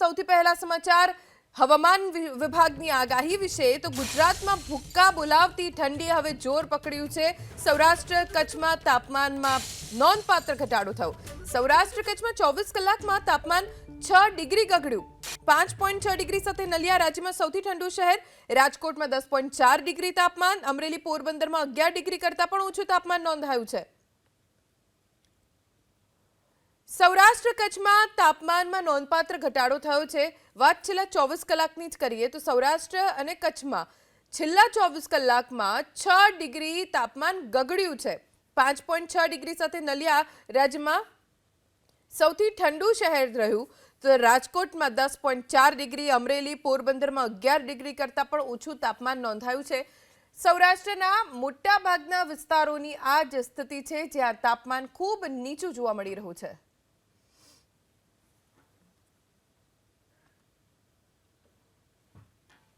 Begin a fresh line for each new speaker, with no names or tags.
સૌથી પહેલા સમાચાર, હવામાન વિભાગની આગાહી વિશે તો ગુજરાતમાં ભૂક્કા બોલાવતી ઠંડી હવે જોર પકડ્યું છે. સૌરાષ્ટ્ર કચ્છમાં તાપમાનમાં નોંધપાત્ર ઘટાડો થયો. સૌરાષ્ટ્ર કચ્છમાં ચોવીસ કલાકમાં તાપમાન છ ડિગ્રી ગગડ્યું. પાંચ પોઈન્ટ છ ડિગ્રી સાથે નલિયા રાજ્યમાં સૌથી ઠંડુ શહેર. રાજકોટમાં દસ પોઈન્ટ ચાર ડિગ્રી તાપમાન. અમરેલી પોરબંદરમાં અગિયાર ડિગ્રી કરતાં પણ ઓછું તાપમાન નોંધાયું છે. સૌરાષ્ટ્ર કચ્છમાં તાપમાનમાં નોંધપાત્ર ઘટાડો થયો છે. વાત છેલ્લા ચોવીસ કલાકની જ કરીએ તો સૌરાષ્ટ્ર અને કચ્છમાં છેલ્લા ચોવીસ કલાકમાં છ ડિગ્રી તાપમાન ગગડ્યું છે. પાંચ પોઈન્ટ છ ડિગ્રી સાથે નલિયા રાજ્યમાં સૌથી ઠંડુ શહેર રહ્યું. તો રાજકોટમાં દસ પોઈન્ટ ચાર ડિગ્રી, અમરેલી, પોરબંદરમાં અગિયાર ડિગ્રી કરતાં પણ ઓછું તાપમાન નોંધાયું છે. સૌરાષ્ટ્રના મોટાભાગના વિસ્તારોની આ જ સ્થિતિ છે, જ્યાં તાપમાન ખૂબ નીચું જોવા મળી રહ્યું છે.